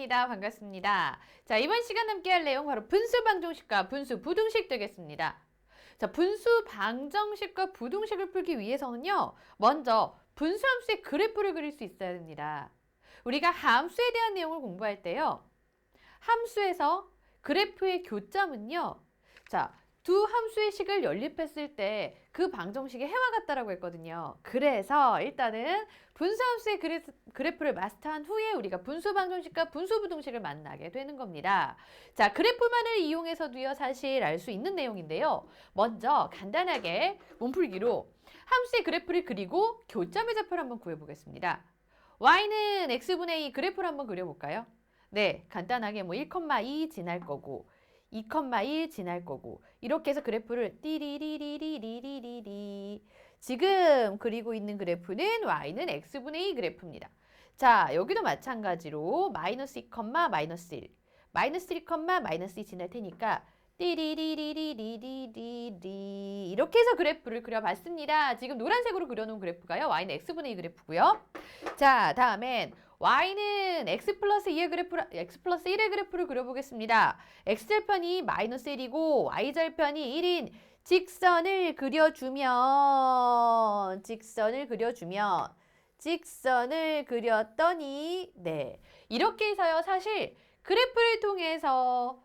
쌤입니다. 반갑습니다. 자, 이번 시간 함께 할 내용 바로 분수 방정식과 분수 부등식 되겠습니다. 자, 분수 방정식과 부등식을 풀기 위해서는요. 먼저 분수 함수의 그래프를 그릴 수 있어야 됩니다. 우리가 함수에 대한 내용을 공부할 때요. 함수에서 그래프의 교점은요. 자, 두 함수의 식을 연립했을 때 그 방정식의 해와 같다라고 했거든요. 그래서 일단은 분수함수의 그래, 그래프 를 마스터한 후에 우리가 분수 방정식과 분수 부등식을 만나게 되는 겁니다. 자, 그래프만을 이용해서도요, 사실 알 수 있는 내용인데요. 먼저 간단하게 몸풀기로 함수의 그래프를 그리고 교점의 좌표를 한번 구해보겠습니다. y는 x분의 2 그래프를 한번 그려볼까요? 네, 간단하게 뭐 1,2 지날 거고 2,1 지날 거고 이렇게 해서 그래프를 띠리리리리리리리 지금 그리고 있는 그래프는 y는 x분의 2 그래프입니다. 자, 여기도 마찬가지로 마이너스 2, 마이너스 1 마이너스 1, 마이너스 2 지날 테니까 띠리리리리리리리 이렇게 해서 그래프를 그려봤습니다. 지금 노란색으로 그려놓은 그래프가요. y는 x분의 2 그래프고요. 자, 다음엔 y는 x 플러스 2의 그래프, x 플러스 1의 그래프를 그려보겠습니다. x절편이 마이너스 1이고 y절편이 1인 직선을 그려주면 직선을 그려주면 직선을 그렸더니 네 이렇게 해서요 사실 그래프를 통해서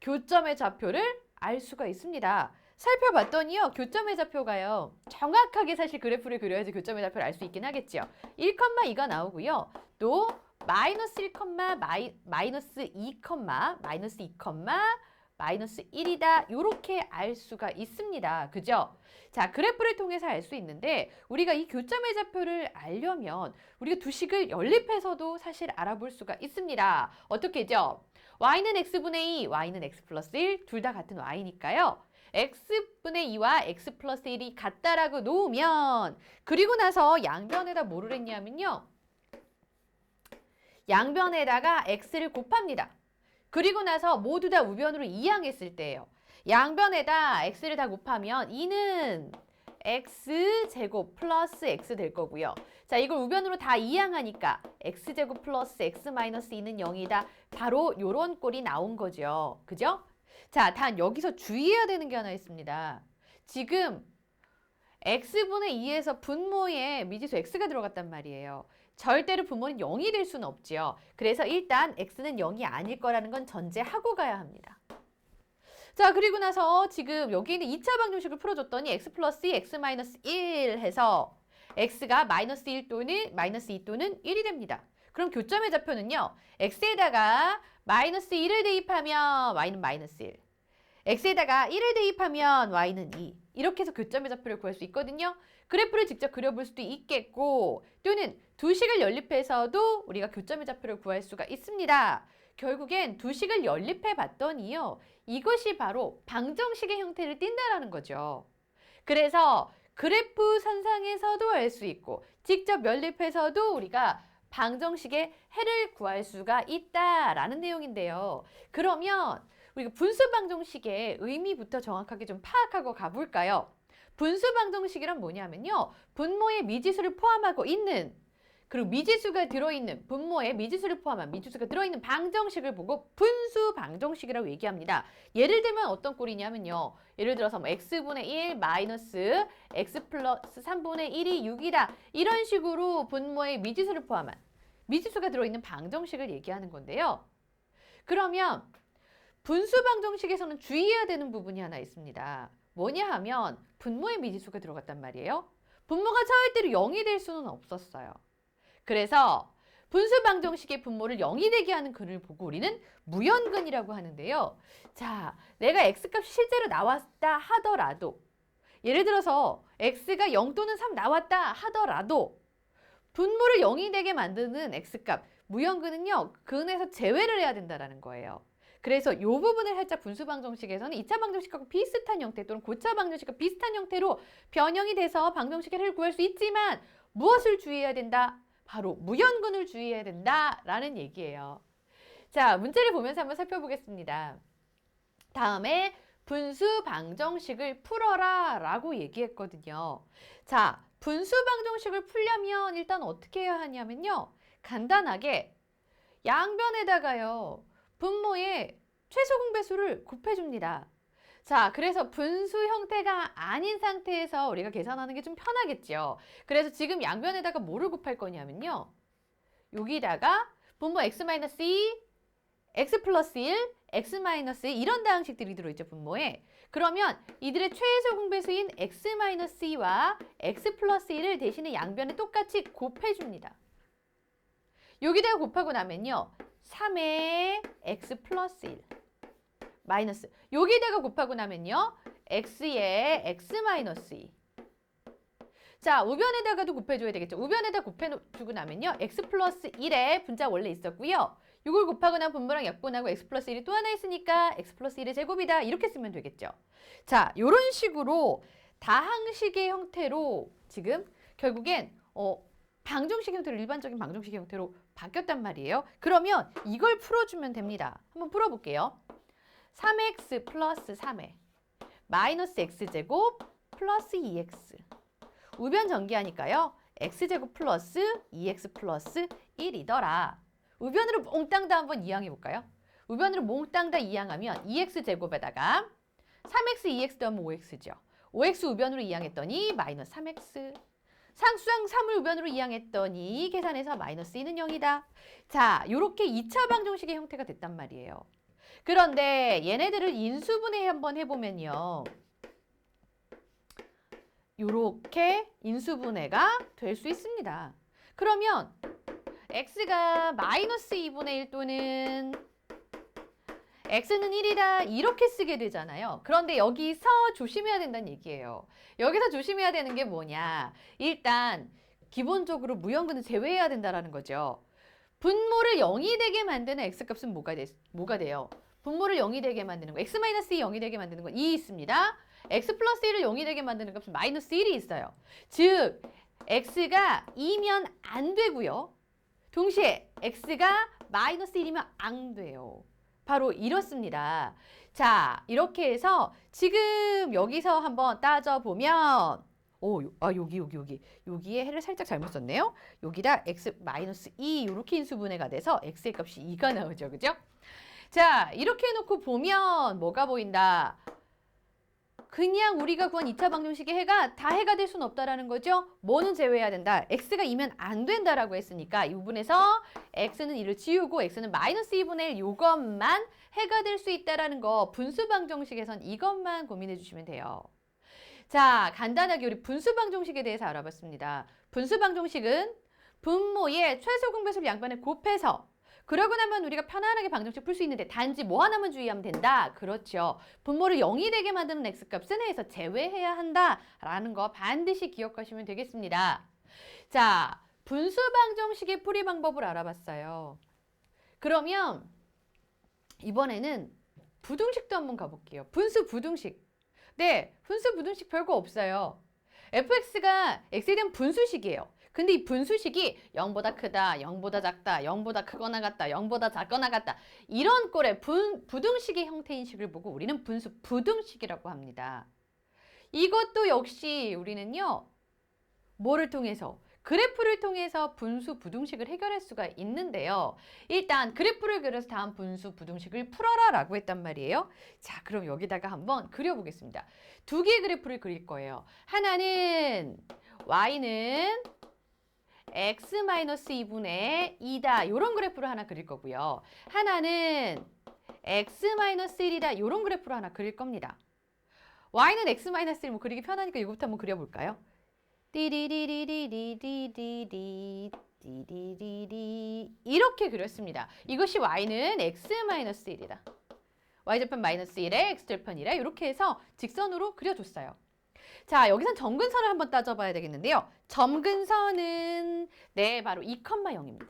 교점의 좌표를 알 수가 있습니다. 살펴봤더니요 교점의 좌표가요 정확하게 사실 그래프를 그려야지 교점의 좌표를 알 수 있긴 하겠죠. 1,2가 나오고요. 또 마이너스 1, 마이, 마이너스 2, 마이너스 2, 마이너스 1이다. 이렇게 알 수가 있습니다. 그죠? 자, 그래프를 통해서 알 수 있는데 우리가 이 교점의 좌표를 알려면 우리가 두 식을 연립해서도 사실 알아볼 수가 있습니다. 어떻게죠? y는 x분의 2, y는 x 플러스 1, 둘 다 같은 y니까요. x분의 2와 x 플러스 1이 같다라고 놓으면 그리고 나서 양변에다 뭐를 했냐면요. 양변에다가 x를 곱합니다. 그리고 나서 모두 다 우변으로 이항했을 때예요. 양변에다 x를 다 곱하면 2는 x제곱 플러스 x 될 거고요. 자, 이걸 우변으로 다 이항하니까 x제곱 플러스 x 마이너스 2는 0이다. 바로 요런 꼴이 나온 거죠. 그죠? 자, 단 여기서 주의해야 되는 게 하나 있습니다. 지금 x분의 2에서 분모에 미지수 x가 들어갔단 말이에요. 절대로 분모는 0이 될 수는 없지요. 그래서 일단 x는 0이 아닐 거라는 건 전제하고 가야 합니다. 자, 그리고 나서 지금 여기 있는 2차 방정식을 풀어줬더니 x 플러스 2, x 마이너스 1 해서 x가 마이너스 1 또는 마이너스 2 또는 1이 됩니다. 그럼 교점의 좌표는요. x에다가 마이너스 1을 대입하면 y는 마이너스 1. x에다가 1을 대입하면 y는 2. 이렇게 해서 교점의 좌표를 구할 수 있거든요. 그래프를 직접 그려볼 수도 있겠고 또는 두 식을 연립해서도 우리가 교점의 좌표를 구할 수가 있습니다. 결국엔 두 식을 연립해 봤더니요. 이것이 바로 방정식의 형태를 띈다라는 거죠. 그래서 그래프 선상에서도 알 수 있고 직접 연립해서도 우리가 방정식의 해를 구할 수가 있다라는 내용인데요. 그러면 우리가 분수 방정식의 의미부터 정확하게 좀 파악하고 가볼까요? 분수 방정식이란 뭐냐면요. 분모의 미지수를 포함하고 있는 그리고 미지수가 들어있는 분모에 미지수를 포함한 미지수가 들어있는 방정식을 보고 분수 방정식이라고 얘기합니다. 예를 들면 어떤 꼴이냐면요. 예를 들어서 뭐 x분의 1 마이너스 x 플러스 3분의 1이 6이다. 이런 식으로 분모에 미지수를 포함한 미지수가 들어있는 방정식을 얘기하는 건데요. 그러면 분수 방정식에서는 주의해야 되는 부분이 하나 있습니다. 뭐냐 하면 분모의 미지수가 들어갔단 말이에요. 분모가 절대로 0이 될 수는 없었어요. 그래서 분수 방정식의 분모를 0이 되게 하는 근을 보고 우리는 무연근이라고 하는데요. 자, 내가 x값이 실제로 나왔다 하더라도 예를 들어서 x가 0 또는 3 나왔다 하더라도 분모를 0이 되게 만드는 x값 무연근은요. 근에서 제외를 해야 된다는 거예요. 그래서 이 부분을 살짝 분수 방정식에서는 2차 방정식과 비슷한 형태 또는 고차 방정식과 비슷한 형태로 변형이 돼서 방정식의 해를 구할 수 있지만 무엇을 주의해야 된다? 바로 무연근을 주의해야 된다라는 얘기예요. 자, 문제를 보면서 한번 살펴보겠습니다. 다음에 분수 방정식을 풀어라 라고 얘기했거든요. 자, 분수 방정식을 풀려면 일단 어떻게 해야 하냐면요. 간단하게 양변에다가요. 분모의 최소 공배수를 곱해줍니다. 자, 그래서 분수 형태가 아닌 상태에서 우리가 계산하는 게 좀 편하겠죠. 그래서 지금 양변에다가 뭐를 곱할 거냐면요. 여기다가 분모 x-2, x 플러스 1, x 마이너스 1 이런 다항식들이 들어있죠, 분모에. 그러면 이들의 최소 공배수인 x 마이너스 2와 x 플러스 1을 대신에 양변에 똑같이 곱해줍니다. 여기다가 곱하고 나면요. 3의 x 플러스 1 마이너스 여기다가 곱하고 나면요. x의 x 마이너스 2 자, 우변에다가도 곱해줘야 되겠죠. 우변에다 곱해주고 나면요. x 플러스 1에 분자 원래 있었고요. 이걸 곱하고 난 분모랑 약분하고 x 플러스 1이 또 하나 있으니까 x 플러스 1의 제곱이다. 이렇게 쓰면 되겠죠. 자, 이런 식으로 다항식의 형태로 지금 결국엔 어, 방정식 형태로 일반적인 방정식 형태로 바뀌었단 말이에요. 그러면 이걸 풀어주면 됩니다. 한번 풀어볼게요. 3x 플러스 3에 마이너스 x제곱 플러스 2x 우변 전기하니까요. x제곱 플러스 2x 플러스 1이더라. 우변으로 몽땅 다 한번 이항해 볼까요? 우변으로 몽땅 다 이항하면 2x제곱에다가 3x, 2x 더하면 5x죠. 5x 우변으로 이항했더니 마이너스 3x. 상수항 3을 우변으로 이항했더니 계산해서 마이너스 2는 0이다. 자, 이렇게 2차 방정식의 형태가 됐단 말이에요. 그런데 얘네들을 인수분해 한번 해보면요. 이렇게 인수분해가 될 수 있습니다. 그러면 x가 마이너스 2분의 1 또는 x는 1이다 이렇게 쓰게 되잖아요. 그런데 여기서 조심해야 된다는 얘기예요. 여기서 조심해야 되는 게 뭐냐. 일단 기본적으로 무형근을 제외해야 된다라는 거죠. 분모를 0이 되게 만드는 x값은 뭐가, 돼, 뭐가 돼요? 분모를 0이 되게 만드는 거. x-2 0이 되게 만드는 건 2 있습니다. x 플러스 1을 0이 되게 만드는 값은 마이너스 1이 있어요. 즉 x가 2면 안 되고요. 동시에 x가 마이너스 1이면 안 돼요. 바로 이렇습니다. 자, 이렇게 해서 지금 여기서 한번 따져보면 오, 요- 아, 여기, 여기, 여기. 여기에 해를 살짝 잘못 썼네요. 여기다 x 마이너스 2 이렇게 인수분해가 돼서 x의 값이 2가 나오죠. 그죠? 자, 이렇게 해놓고 보면 뭐가 보인다? 그냥 우리가 구한 2차 방정식의 해가 다 해가 될 수는 없다라는 거죠. 뭐는 제외해야 된다. x가 2면 안 된다라고 했으니까 이 부분에서 x는 2를 지우고 x는 마이너스 2분의 1 요것만 해가 될 수 있다라는 거 분수 방정식에선 이것만 고민해 주시면 돼요. 자, 간단하게 우리 분수 방정식에 대해서 알아봤습니다. 분수 방정식은 분모의 최소 공배수를 양변에 곱해서 그러고 나면 우리가 편안하게 방정식 풀 수 있는데 단지 뭐 하나만 주의하면 된다. 그렇죠. 분모를 0이 되게 만드는 x값은 해에서 제외해야 한다라는 거 반드시 기억하시면 되겠습니다. 자, 분수 방정식의 풀이 방법을 알아봤어요. 그러면 이번에는 부등식도 한번 가볼게요. 분수 부등식. 네, 분수 부등식 별거 없어요. fx가 x에 대한 분수식이에요. 근데 이 분수식이 0보다 크다, 0보다 작다, 0보다 크거나 같다, 0보다 작거나 같다. 이런 꼴의 분, 부등식의 형태인 식을 보고 우리는 분수 부등식이라고 합니다. 이것도 역시 우리는요. 뭐를 통해서? 그래프를 통해서 분수 부등식을 해결할 수가 있는데요. 일단 그래프를 그려서 다음 분수 부등식을 풀어라 라고 했단 말이에요. 자, 그럼 여기다가 한번 그려보겠습니다. 두 개의 그래프를 그릴 거예요. 하나는 y는 x-2분의 2다. 이런 그래프를 하나 그릴 거고요. 하나는 x-1이다. 이런 그래프를 하나 그릴 겁니다. y는 x-1 뭐 그리기 편하니까 이거부터 한번 그려볼까요? 띠리리리리리리리리 띠리리리 이렇게 그렸습니다. 이것이 y는 x-1이다. y절편 마이너스 1에 x절편 1에 이렇게 해서 직선으로 그려줬어요. 자, 여기선 점근선을 한번 따져봐야 되겠는데요. 점근선은 네, 바로 2,0입니다.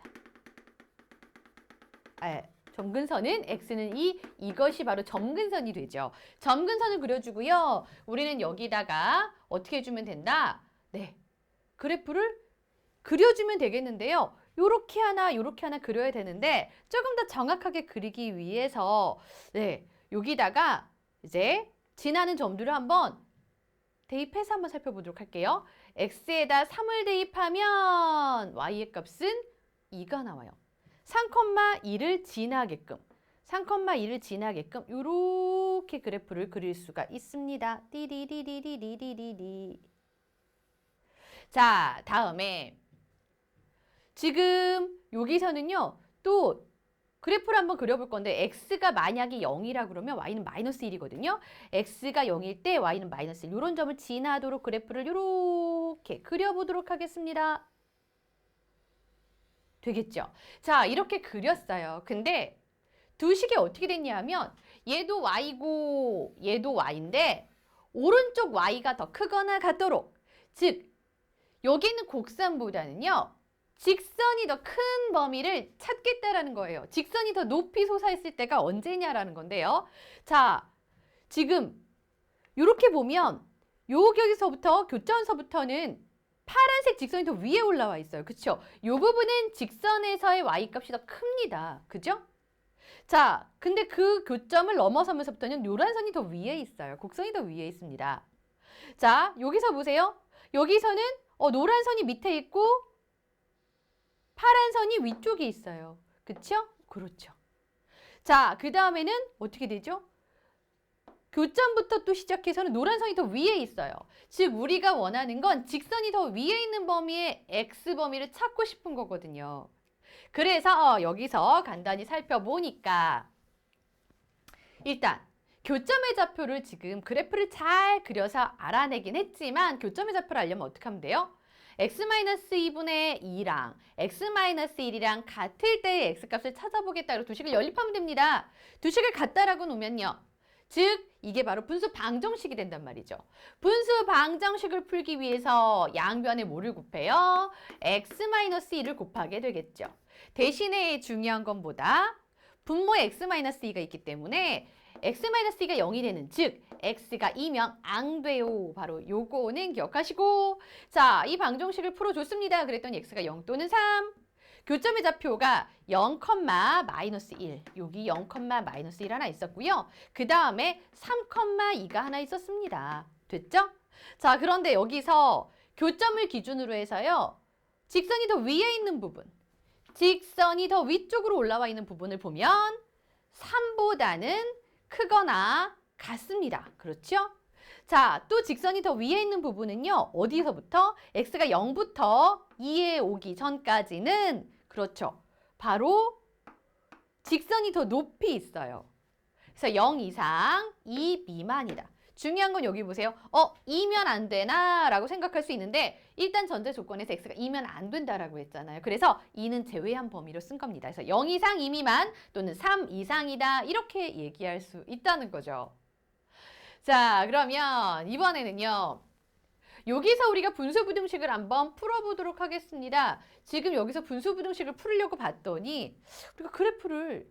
아, 점근선은 x는 2, 이것이 바로 점근선이 되죠. 점근선을 그려주고요. 우리는 여기다가 어떻게 해주면 된다? 네, 그래프를 그려주면 되겠는데요. 요렇게 하나, 요렇게 하나 그려야 되는데 조금 더 정확하게 그리기 위해서 네, 여기다가 이제 지나는 점들을 한번 대입해서 한번 살펴보도록 할게요. x에다 3을 대입하면 y의 값은 2가 나와요. 3,2를 지나게끔 3,2를 지나게끔 이렇게 그래프를 그릴 수가 있습니다. 띠리리리리리리리. 자, 다음에 지금 여기서는요. 또 그래프를 한번 그려볼 건데 x가 만약에 0이라 그러면 y는 마이너스 1이거든요. x가 0일 때 y는 마이너스 1. 이런 점을 지나도록 그래프를 이렇게 그려보도록 하겠습니다. 되겠죠? 자, 이렇게 그렸어요. 근데 두 식이 어떻게 됐냐 하면 얘도 y고 얘도 y인데 오른쪽 y가 더 크거나 같도록 즉 여기는 곡선보다는요. 직선이 더 큰 범위를 찾겠다라는 거예요. 직선이 더 높이 솟아있을 때가 언제냐라는 건데요. 자, 지금 이렇게 보면 여기서부터 교점서부터는 파란색 직선이 더 위에 올라와 있어요. 그렇죠? 이 부분은 직선에서의 y값이 더 큽니다. 그죠? 자, 근데 그 교점을 넘어서면서부터는 노란 선이 더 위에 있어요. 곡선이 더 위에 있습니다. 자, 여기서 보세요. 여기서는 어, 노란 선이 밑에 있고 파란 선이 위쪽에 있어요. 그렇죠? 그렇죠. 자, 그 다음에는 어떻게 되죠? 교점부터 또 시작해서는 노란 선이 더 위에 있어요. 즉 우리가 원하는 건 직선이 더 위에 있는 범위의 x 범위를 찾고 싶은 거거든요. 그래서 어, 여기서 간단히 살펴보니까 일단 교점의 좌표를 지금 그래프를 잘 그려서 알아내긴 했지만 교점의 좌표를 알려면 어떻게 하면 돼요? X-2분의 2랑 x-1이랑 같을 때의 x값을 찾아보겠다고 두 식을 연립하면 됩니다. 두 식을 같다라고 놓으면요. 즉 이게 바로 분수 방정식이 된단 말이죠. 분수 방정식을 풀기 위해서 양변에 뭐를 곱해요? x-2를 곱하게 되겠죠. 대신에 중요한 건 뭐다? 분모에 x-2가 있기 때문에 x-2가 0이 되는 즉 x가 2면 안 돼요. 바로 요거는 기억하시고 자, 이 방정식을 풀어줬습니다. 그랬더니 x가 0 또는 3 교점의 좌표가 0, 마이너스 1 여기 0, 마이너스 1 하나 있었고요. 그 다음에 3,2가 하나 있었습니다. 됐죠? 자, 그런데 여기서 교점을 기준으로 해서요. 직선이 더 위에 있는 부분 직선이 더 위쪽으로 올라와 있는 부분을 보면 3보다는 크거나 같습니다. 그렇죠? 자, 또 직선이 더 위에 있는 부분은요. 어디서부터? x가 0부터 2에 오기 전까지는 그렇죠. 바로 직선이 더 높이 있어요. 그래서 0 이상 2 미만이다. 중요한 건 여기 보세요. 어, 2면 안 되나? 라고 생각할 수 있는데 일단 전제 조건에서 x가 2면 안 된다라고 했잖아요. 그래서 2는 제외한 범위로 쓴 겁니다. 그래서 0 이상 2 미만 또는 3 이상이다. 이렇게 얘기할 수 있다는 거죠. 자, 그러면 이번에는요. 여기서 우리가 분수부등식을 한번 풀어보도록 하겠습니다. 지금 여기서 분수부등식을 풀으려고 봤더니 우리가 그래프를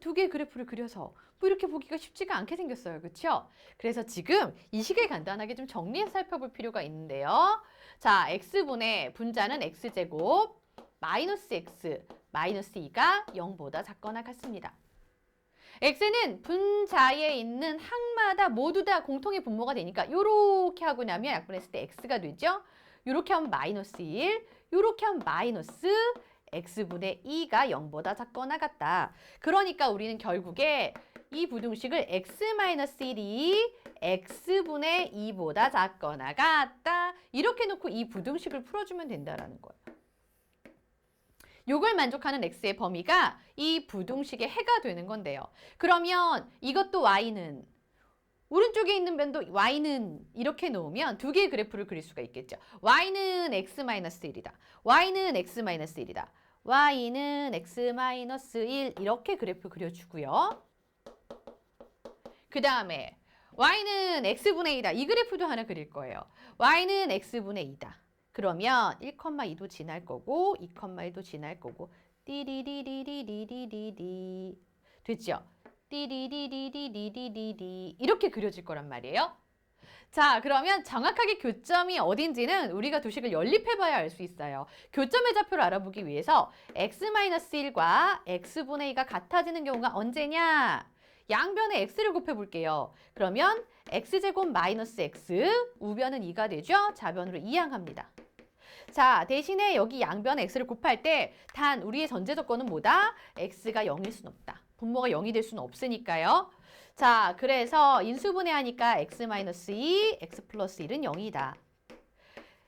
두 개의 그래프를 그려서 뭐 이렇게 보기가 쉽지가 않게 생겼어요. 그렇죠? 그래서 지금 이 식을 간단하게 좀 정리해서 살펴볼 필요가 있는데요. 자, x분의 분자는 x제곱 마이너스 x 마이너스 2가 0보다 작거나 같습니다. X는 분자에 있는 항마다 모두 다 공통의 분모가 되니까 이렇게 하고 나면 약분했을 때 x가 되죠. 이렇게 하면 마이너스 1, 이렇게 하면 마이너스 x분의 2가 0보다 작거나 같다. 그러니까 우리는 결국에 이 부등식을 x-1이 x분의 2보다 작거나 같다. 이렇게 놓고 이 부등식을 풀어주면 된다라는 거예요. 요걸 만족하는 x의 범위가 이 부등식의 해가 되는 건데요. 그러면 이것도 y는 오른쪽에 있는 변도 y는 이렇게 놓으면 두 개의 그래프를 그릴 수가 있겠죠. y는 x-1이다. y는 x-1이다. y는 x-1 이렇게 그래프 그려주고요. 그 다음에 y는 x분의 2다. 이 그래프도 하나 그릴 거예요. y는 x분의 2다. 그러면 1,2도 지날 거고 2,1도 지날 거고 띠리리리리리리리리 됐죠? 띠리리리리리리리 이렇게 그려질 거란 말이에요. 자, 그러면 정확하게 교점이 어딘지는 우리가 도식을 연립해봐야 알 수 있어요. 교점의 좌표를 알아보기 위해서 x-1과 x분의 2가 같아지는 경우가 언제냐? 양변에 x를 곱해볼게요. 그러면 x제곱 마이너스 x, 우변은 2가 되죠? 좌변으로 이항합니다. 자, 대신에 여기 양변 x를 곱할 때 단 우리의 전제 조건은 뭐다? x가 0일 수는 없다. 분모가 0이 될 수는 없으니까요. 자, 그래서 인수분해하니까 x-2, x 플러스 1은 0이다.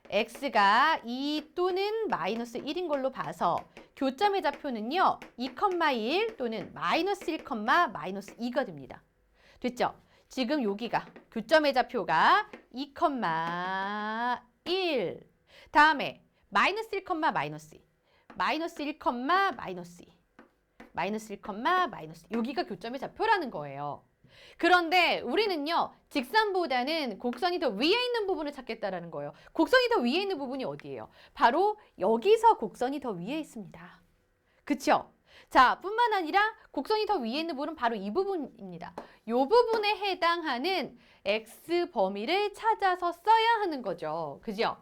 x가 2 또는 마이너스 1인 걸로 봐서 교점의 좌표는요. 2,1 또는 마이너스 1, 마이너스 2가 됩니다. 됐죠? 지금 여기가 교점의 좌표가 2,1 다음에 마이너스 1, 마이너스 2 마이너스 1, 마이너스 2 마이너스 1, 마이너스 2 여기가 교점의 좌표라는 거예요. 그런데 우리는요 직선보다는 곡선이 더 위에 있는 부분을 찾겠다라는 거예요. 곡선이 더 위에 있는 부분이 어디예요? 바로 여기서 곡선이 더 위에 있습니다. 그쵸? 자, 뿐만 아니라 곡선이 더 위에 있는 부분은 바로 이 부분입니다. 이 부분에 해당하는 x 범위를 찾아서 써야 하는 거죠. 그죠?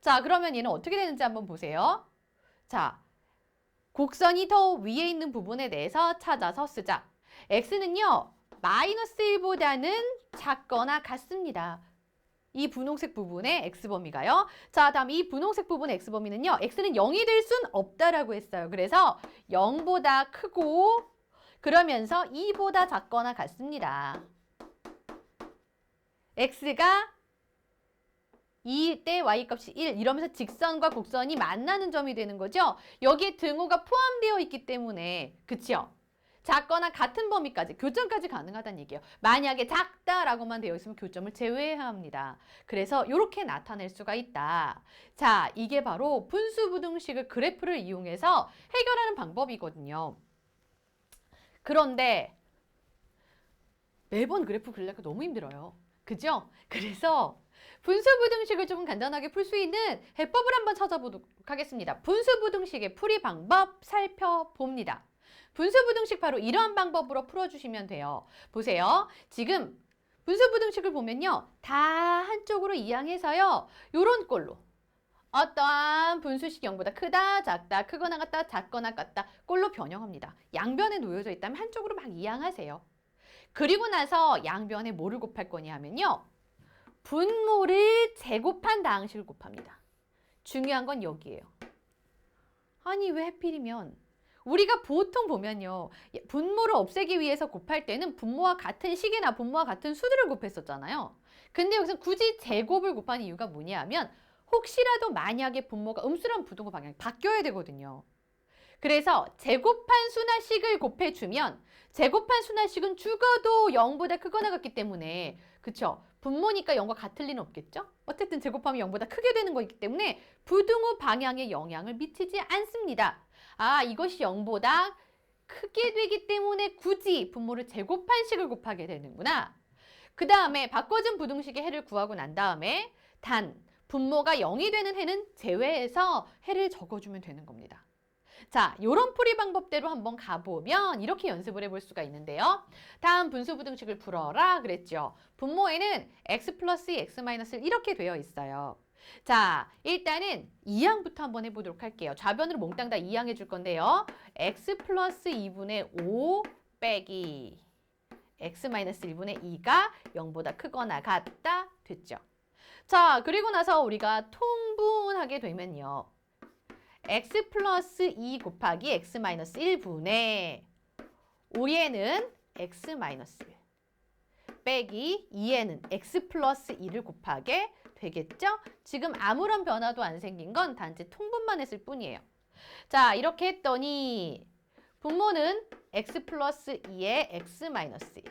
자, 그러면 얘는 어떻게 되는지 한번 보세요. 자, 곡선이 더 위에 있는 부분에 대해서 찾아서 쓰자. x는요, 마이너스 1보다는 작거나 같습니다. 이 분홍색 부분의 x범위가요. 자, 다음 이 분홍색 부분의 x범위는요. x는 0이 될 순 없다라고 했어요. 그래서 0보다 크고 그러면서 2보다 작거나 같습니다. x가 2때 y값이 1 이러면서 직선과 곡선이 만나는 점이 되는 거죠. 여기에 등호가 포함되어 있기 때문에 그치요? 작거나 같은 범위까지 교점까지 가능하다는 얘기예요. 만약에 작다라고만 되어 있으면 교점을 제외해야 합니다. 그래서 이렇게 나타낼 수가 있다. 자, 이게 바로 분수부등식을 그래프를 이용해서 해결하는 방법이거든요. 그런데 매번 그래프 그리려니까 너무 힘들어요. 그죠? 그래서 분수부등식을 좀 간단하게 풀 수 있는 해법을 한번 찾아보도록 하겠습니다. 분수부등식의 풀이 방법 살펴봅니다. 분수부등식 바로 이러한 방법으로 풀어주시면 돼요. 보세요. 지금 분수부등식을 보면요. 다 한쪽으로 이항해서요. 요런 꼴로 어떠한 분수식 0보다 크다, 작다, 크거나 같다, 작거나 같다 꼴로 변형합니다. 양변에 놓여져 있다면 한쪽으로 막 이항하세요. 그리고 나서 양변에 뭐를 곱할 거냐 하면요. 분모를 제곱한 다항식을 곱합니다. 중요한 건 여기예요. 아니 왜 해필이면 우리가 보통 보면요. 분모를 없애기 위해서 곱할 때는 분모와 같은 식이나 분모와 같은 수들을 곱했었잖아요. 근데 여기서 굳이 제곱을 곱한 이유가 뭐냐 하면 혹시라도 만약에 분모가 음수랑 부등호 방향이 바뀌어야 되거든요. 그래서 제곱한 수나식을 곱해주면 제곱한 수나식은 죽어도 0보다 크거나 같기 때문에 그쵸? 분모니까 0과 같을 리는 없겠죠? 어쨌든 제곱하면 0보다 크게 되는 거기 때문에 부등호 방향에 영향을 미치지 않습니다. 아, 이것이 0보다 크게 되기 때문에 굳이 분모를 제곱한 식을 곱하게 되는구나. 그 다음에 바꿔준 부등식의 해를 구하고 난 다음에 단 분모가 0이 되는 해는 제외해서 해를 적어주면 되는 겁니다. 자, 요런 풀이 방법대로 한번 가보면 이렇게 연습을 해볼 수가 있는데요. 다음 분수부등식을 풀어라 그랬죠. 분모에는 x 플러스 x 마이너스 이렇게 되어 있어요. 자, 일단은 2항부터 한번 해보도록 할게요. 좌변으로 몽땅 다 2항 해줄 건데요. x 플러스 2분의 5 빼기 x 마이너스 1분의 2가 0보다 크거나 같다 됐죠. 자, 그리고 나서 우리가 통분하게 되면요. X 플러스 2 곱하기 x 마이너스 1분의 5에는 x 마이너스 1 빼기 2에는 x 플러스 2를 곱하게 되겠죠? 지금 아무런 변화도 안 생긴 건 단지 통분만 했을 뿐이에요. 자, 이렇게 했더니 분모는 x 플러스 2에 x 마이너스 1.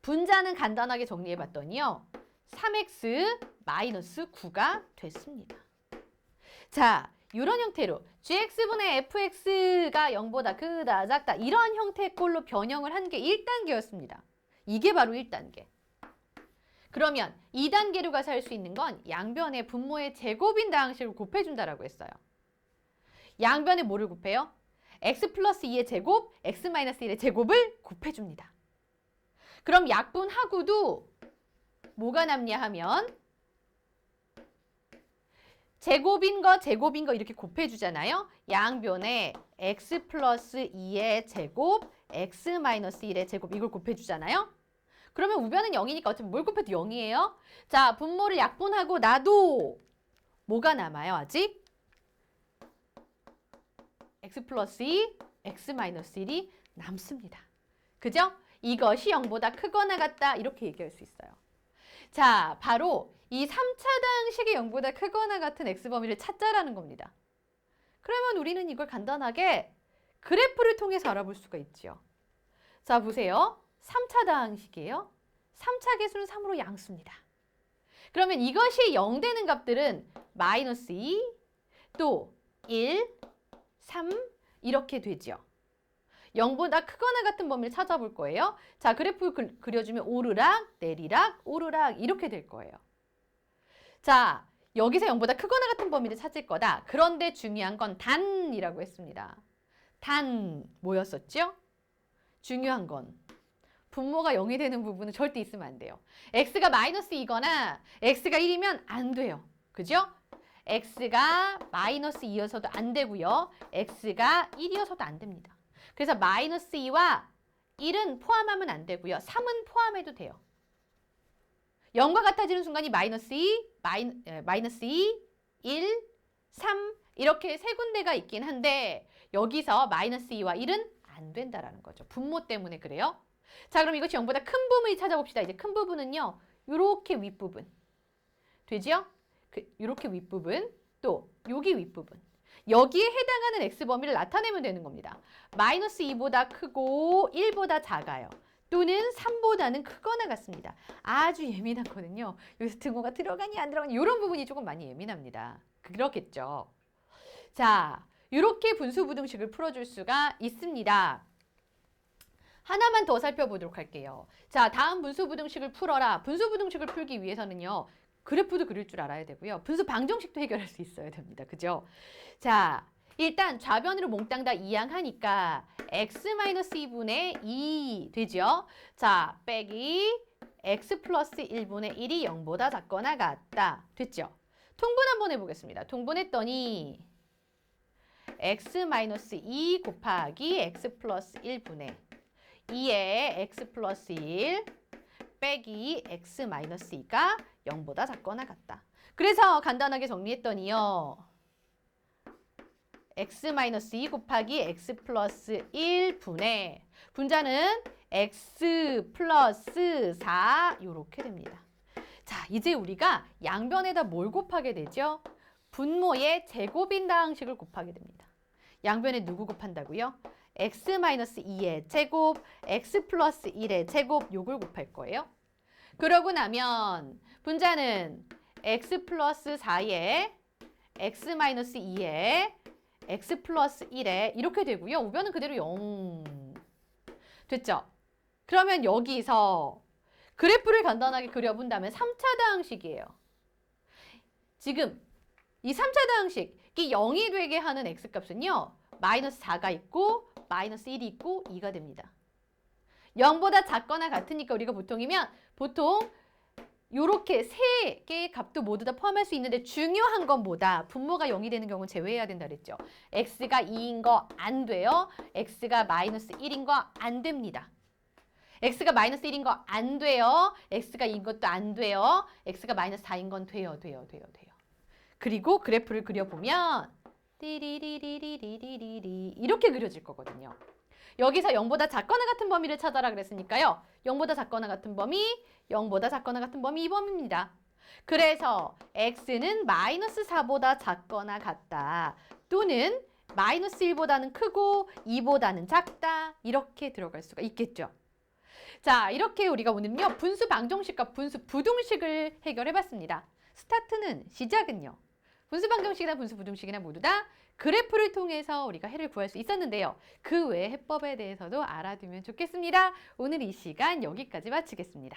분자는 간단하게 정리해 봤더니요. 3x 마이너스 9가 됐습니다. 자, 이런 형태로 gx분의 fx가 0보다 크다, 작다 이런 형태의 꼴로 변형을 한 게 1단계였습니다. 이게 바로 1단계. 그러면 2단계로 가서 할 수 있는 건 양변의 분모의 제곱인 다항식을 곱해준다라고 했어요. 양변에 뭐를 곱해요? x 플러스 2의 제곱, x 마이너스 1의 제곱을 곱해줍니다. 그럼 약분하고도 뭐가 남냐 하면 제곱인 거, 제곱인 거 이렇게 곱해주잖아요. 양변에 x 플러스 2의 제곱, x 마이너스 1의 제곱 이걸 곱해주잖아요. 그러면 우변은 0이니까 어차피 뭘 곱해도 0이에요. 자, 분모를 약분하고 나도 뭐가 남아요, 아직? x 플러스 2, x 마이너스 1이 남습니다. 그죠? 이것이 0보다 크거나 같다 이렇게 얘기할 수 있어요. 자, 바로 이 3차당식이 0보다 크거나 같은 x범위를 찾자라는 겁니다. 그러면 우리는 이걸 간단하게 그래프를 통해서 알아볼 수가 있지요. 자, 보세요. 3차당식이에요. 3차 계수는 3으로 양수입니다. 그러면 이것이 0 되는 값들은 마이너스 2, 또 1, 3 이렇게 되죠. 0보다 크거나 같은 범위를 찾아볼 거예요. 자, 그래프 그, 그려주면 오르락, 내리락, 오르락 이렇게 될 거예요. 자, 여기서 0보다 크거나 같은 범위를 찾을 거다. 그런데 중요한 건 단이라고 했습니다. 단 뭐였었죠? 중요한 건 분모가 0이 되는 부분은 절대 있으면 안 돼요. x가 마이너스 2거나 x가 1이면 안 돼요. 그죠? x가 마이너스 2여서도 안 되고요. x가 1이어서도 안 됩니다. 그래서 마이너스 2와 1은 포함하면 안 되고요. 3은 포함해도 돼요. 0과 같아지는 순간이 마이너스 2, 마이, 에, 마이너스 2, 1, 3 이렇게 세 군데가 있긴 한데 여기서 마이너스 2와 1은 안 된다라는 거죠. 분모 때문에 그래요. 자, 그럼 이것이 0보다 큰 부분을 찾아봅시다. 이제 큰 부분은요. 요렇게 윗부분. 되지요? 그 요렇게 윗부분, 또 여기 윗부분. 여기에 해당하는 x 범위를 나타내면 되는 겁니다. 마이너스 2보다 크고 1보다 작아요. 또는 3보다는 크거나 같습니다. 아주 예민하거든요. 여기서 등호가 들어가니 안 들어가니 이런 부분이 조금 많이 예민합니다. 그렇겠죠. 자, 이렇게 분수부등식을 풀어줄 수가 있습니다. 하나만 더 살펴보도록 할게요. 자, 다음 분수부등식을 풀어라. 분수부등식을 풀기 위해서는요. 그래프도 그릴 줄 알아야 되고요. 분수 방정식도 해결할 수 있어야 됩니다. 그죠? 자, 일단 좌변으로 몽땅 다 이항하니까 x-2분의 2 되죠? 자, 빼기 x 플러스 1분의 1이 0보다 작거나 같다. 됐죠? 통분 한번 해보겠습니다. 통분했더니 x-2 곱하기 x 플러스 1분의 2에 x 플러스 1 빼기 x 마이너스 2가 0보다 작거나 같다. 그래서 간단하게 정리했더니요. X 마이너스 2 곱하기 x 플러스 1분의 분자는 x 플러스 4 이렇게 됩니다. 자, 이제 우리가 양변에다 뭘 곱하게 되죠? 분모의 제곱인당식을 곱하게 됩니다. 양변에 누구 곱한다고요? x 마이너스 2의 제곱, x 플러스 1의 제곱 요걸 곱할 거예요. 그러고 나면 분자는 x 플러스 4에 x 마이너스 2에 x 플러스 1에 이렇게 되고요. 우변은 그대로 0. 됐죠? 그러면 여기서 그래프를 간단하게 그려본다면 3차 다항식이에요. 지금 이 3차 다항식이 0이 되게 하는 x값은요. 마이너스 4가 있고 마이너스 1이 있고 2가 됩니다. 0보다 작거나 같으니까 우리가 보통이면 보통 요렇게 세 개의 값도 모두 다 포함할 수 있는데 중요한 건 뭐다? 분모가 0이 되는 경우는 제외해야 된다 그랬죠. x가 2인 거 안 돼요. x가 마이너스 1인 거 안 됩니다. x가 마이너스 1인 거 안 돼요. x가 2인 것도 안 돼요. x가 마이너스 4인 건 돼요. 돼요. 돼요. 돼요. 그리고 그래프를 그려보면 띠리리리리리리리 이렇게 그려질 거거든요. 여기서 0보다 작거나 같은 범위를 찾아라 그랬으니까요. 0보다 작거나 같은 범위, 0보다 작거나 같은 범위 이 범위입니다. 그래서 x는 마이너스 4보다 작거나 같다. 또는 마이너스 1보다는 크고 2보다는 작다. 이렇게 들어갈 수가 있겠죠. 자, 이렇게 우리가 오늘요. 분수 방정식과 분수 부등식을 해결해 봤습니다. 스타트는 시작은요. 분수 방정식이나 분수 부등식이나 모두 다 그래프를 통해서 우리가 해를 구할 수 있었는데요. 그 외 해법에 대해서도 알아두면 좋겠습니다. 오늘 이 시간 여기까지 마치겠습니다.